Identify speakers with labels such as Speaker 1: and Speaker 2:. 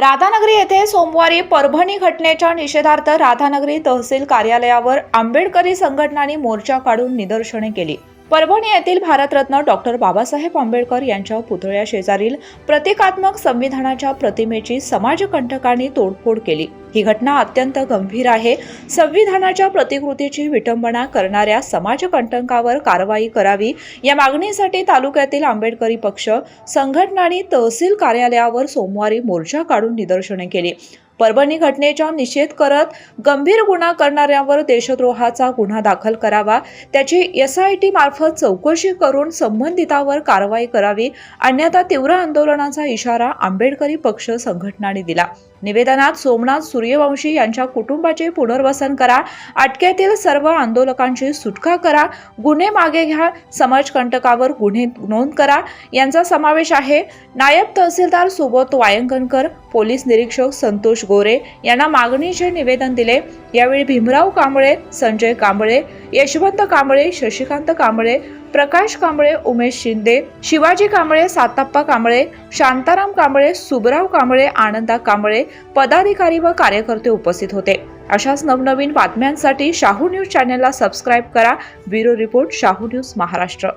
Speaker 1: राधानगरी येथे सोमवारी परभणी घटनेच्या निषेधार्थ राधानगरी तहसील कार्यालयावर आंबेडकरी संघटनांनी मोर्चा काढून निदर्शने केली. परभणी येथील भारतरत्न डॉक्टर बाबासाहेब आंबेडकर यांच्या पुतळ्या शेजारील प्रतिकात्मक संविधानाच्या प्रतिमेची समाजकंटकांनी तोडफोड केली. ही घटना अत्यंत गंभीर आहे. संविधानाच्या प्रतिकृतीची विटंबना करणाऱ्या समाजकंटकावर कारवाई करावी या मागणीसाठी तालुक्यातील आंबेडकरी पक्ष संघटनांनी तहसील कार्यालयावर सोमवारी मोर्चा काढून निदर्शने केली. परभणी घटनेचा निषेध करत गंभीर गुन्हा करणाऱ्यावर देशद्रोहाचा गुन्हा दाखल करावा. त्याची एस आय टी मार्फत चौकशी करून संबंधितावर कारवाई करावी. अन्यथा तीव्र आंदोलनाचा इशारा आंबेडकरी पक्ष संघटनांनी दिला. निवेदनात सोमनाथ सूर्यवंशी यांच्या कुटुंबाचे पुनर्वसन करा अटकेतील सर्व आंदोलकांची सुटका करा गुन्हे मागे घ्या समाजकंटकावर गुन्हे नोंद करा यांचा समावेश आहे. नायब तहसीलदार सुबोध वायंगणकर पोलीस निरीक्षक संतोष गोरे यांना मागणीचे निवेदन दिले. यावेळी भीमराव कांबळे संजय कांबळे यशवंत कांबळे शशिकांत कांबळे प्रकाश कांबळे उमेश शिंदे शिवाजी कांबळे साताप्पा कांबळे शांताराम कांबळे सुबराव कांबळे आनंदा कांबळे पदाधिकारी व कार्यकर्ते उपस्थित होते. अशाच नवनवीन बातम्यांसाठी शाहू न्यूज चॅनलला सबस्क्राईब करा. Bureau report Shahu news Maharashtra.